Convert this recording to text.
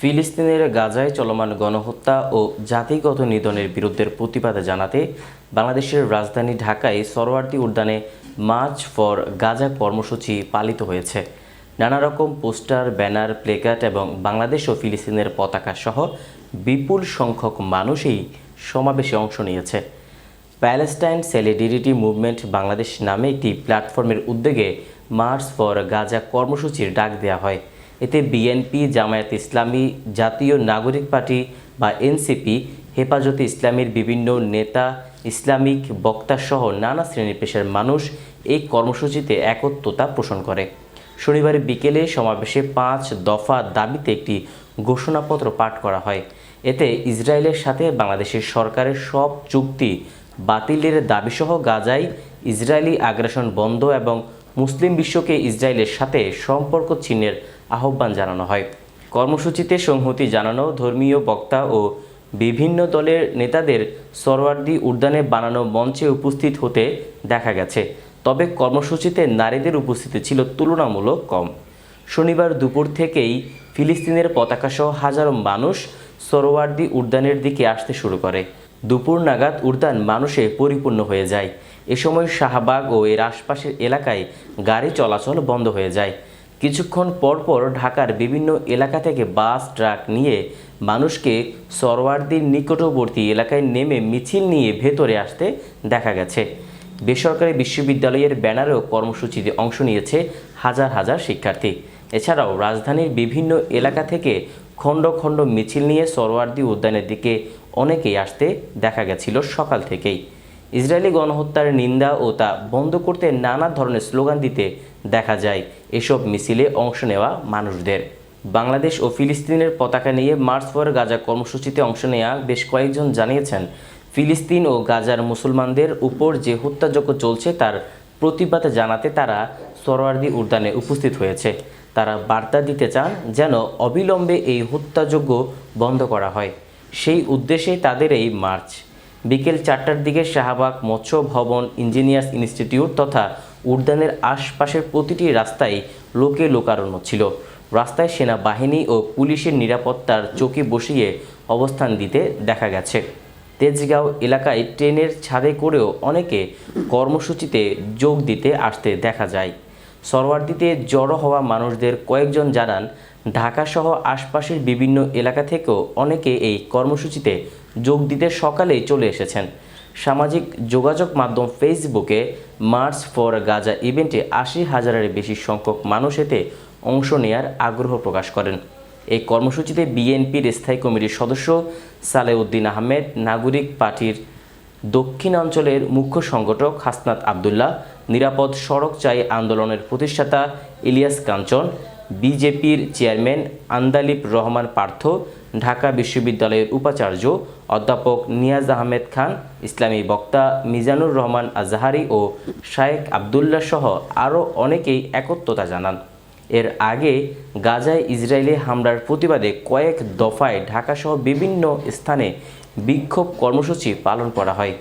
ফিলিস্তিনের গাজায় চলমান গণহত্যা ও জাতিগত নিধনের বিরুদ্ধে প্রতিবাদে জানাতে বাংলাদেশের রাজধানী ঢাকায় সরোয়ার্দী উদ্যানে মার্চ ফর গাজা কর্মসূচি পালিত হয়েছে। নানা রকম পোস্টার, ব্যানার, প্লেকার্ড এবং বাংলাদেশ ও ফিলিস্তিনের পতাকা সহ বিপুল সংখ্যক মানুষই সমাবেশে অংশ নিয়েছে। প্যালেস্টাইন সেলিডিরিটি মুভমেন্ট বাংলাদেশ নামে একটি প্ল্যাটফর্মের উদ্যোগে মার্চ ফর গাজা কর্মসূচির ডাক দেওয়া হয়। এতে বিএনপি, জামায়াত ইসলামী, জাতীয় নাগরিক পার্টি বা এনসিপি, হেফাজতে ইসলামের বিভিন্ন নেতা, ইসলামিক বক্তাসহ নানা শ্রেণি পেশার মানুষ এই কর্মসূচিতে একত্রতা পোষণ করে। শনিবার বিকেলে সমাবেশে পাঁচ দফা দাবিতে একটি ঘোষণাপত্র পাঠ করা হয়। এতে ইসরায়েলের সাথে বাংলাদেশের সরকারের সব চুক্তি বাতিলের দাবিসহ গাজায় ইসরায়েলি আগ্রাসন বন্ধ এবং মুসলিম বিশ্বকে ইসরায়েলের সাথে সম্পর্ক ছিন্নের আহ্বান জানানো হয়। কর্মসূচিতে সংহতি জানানো, ধর্মীয় বক্তা ও বিভিন্ন দলের নেতাদের সরওয়ার্দি উদ্যানে বানানো মঞ্চে উপস্থিত হতে দেখা গেছে। তবে কর্মসূচিতে নারীদের উপস্থিতি ছিল তুলনামূলক কম। শনিবার দুপুর থেকেই ফিলিস্তিনের পতাকাসহ হাজারো মানুষ সরোয়ার্দি উদ্যানের দিকে আসতে শুরু করে। দুপুর নাগাদ উদ্যান মানুষে পরিপূর্ণ হয়ে যায়। এ সময় শাহবাগ ও এর আশপাশের এলাকায় গাড়ি চলাচল বন্ধ হয়ে যায়। কিছুক্ষণ পরপর ঢাকার বিভিন্ন এলাকা থেকে বাস, ট্রাক নিয়ে মানুষকে সরওয়ার্দির নিকটবর্তী এলাকায় নেমে মিছিল নিয়ে ভেতরে আসতে দেখা গেছে। বেসরকারি বিশ্ববিদ্যালয়ের ব্যানারেও কর্মসূচিতে অংশ নিয়েছে হাজার হাজার শিক্ষার্থী। এছাড়াও রাজধানীর বিভিন্ন এলাকা থেকে খণ্ড খণ্ড মিছিল নিয়ে সরওয়ার্দি উদ্যানের দিকে অনেকেই আসতে দেখা গেছিল সকাল থেকেই। ইসরায়েলি গণহত্যার নিন্দা ও তা বন্ধ করতে নানা ধরনের স্লোগান দিতে দেখা যায়। এসব মিছিলে অংশ নেওয়া মানুষদের। বাংলাদেশ ও ফিলিস্তিনের পতাকা নিয়ে মার্চ ফর গাজা কর্মসূচিতে অংশ নেওয়া বেশ কয়েকজন জানিয়েছেন, ফিলিস্তিন ও গাজার মুসলমানদের উপর যে হত্যাযজ্ঞ চলছে তার প্রতিবাদ জানাতে তারা সরোয়ার্দি উদ্যানে উপস্থিত হয়েছে। তারা বার্তা দিতে চান যেন অবিলম্বে এই হত্যাযজ্ঞ বন্ধ করা হয়। সেই উদ্দেশ্যে তাদের এই মার্চ। বিকেল চারটার দিকে শাহবাগ মৎস্য ভবন ইঞ্জিনিয়ার্স ইনস্টিটিউট তথা উদ্যানের আশপাশের প্রতিটি রাস্তায় লোকে লোকারণ্য ছিল। রাস্তায় সেনাবাহিনী ও পুলিশের নিরাপত্তার চৌকি বসিয়ে অবস্থান দিতে দেখা গেছে। তেজগাঁও এলাকায় ট্রেনের ছাদে করেও অনেকে কর্মসূচিতে যোগ দিতে আসতে দেখা যায়। সরওয়ার্দিতে জড়ো হওয়া মানুষদের কয়েকজন জানান ঢাকাসহ আশপাশের বিভিন্ন এলাকা থেকেও অনেকে এই কর্মসূচিতে যোগ দিতে সকালেই চলে এসেছেন। সামাজিক যোগাযোগ মাধ্যম ফেসবুকে মার্চ ফর গাজা ইভেন্টে আশি হাজারের বেশি সংখ্যক মানুষ এতে অংশ নেয়ার আগ্রহ প্রকাশ করেন। এই কর্মসূচিতে বিএনপির স্থায়ী কমিটির সদস্য সালেউদ্দিন আহমেদ, নাগরিক পার্টির দক্ষিণাঞ্চলের মুখ্য সংগঠক হাসনাত আবদুল্লাহ, নিরাপদ সড়ক চাই আন্দোলনের প্রতিষ্ঠাতা ইলিয়াস কাঞ্চন বিজেপির চেয়ারম্যান আন্দালিব রহমান পার্থ, ঢাকা বিশ্ববিদ্যালয়ের উপাচার্য অধ্যাপক নিয়াজ আহমেদ খান, ইসলামী বক্তা মিজানুর রহমান আজাহারি ও শায়েক আবদুল্লাহ সহ আরও অনেকেই একত্রতা জানান। এর আগে গাজায় ইসরায়েলি হামলার প্রতিবাদে কয়েক দফায় ঢাকাসহ বিভিন্ন স্থানে বিক্ষোভ কর্মসূচি পালন করা হয়।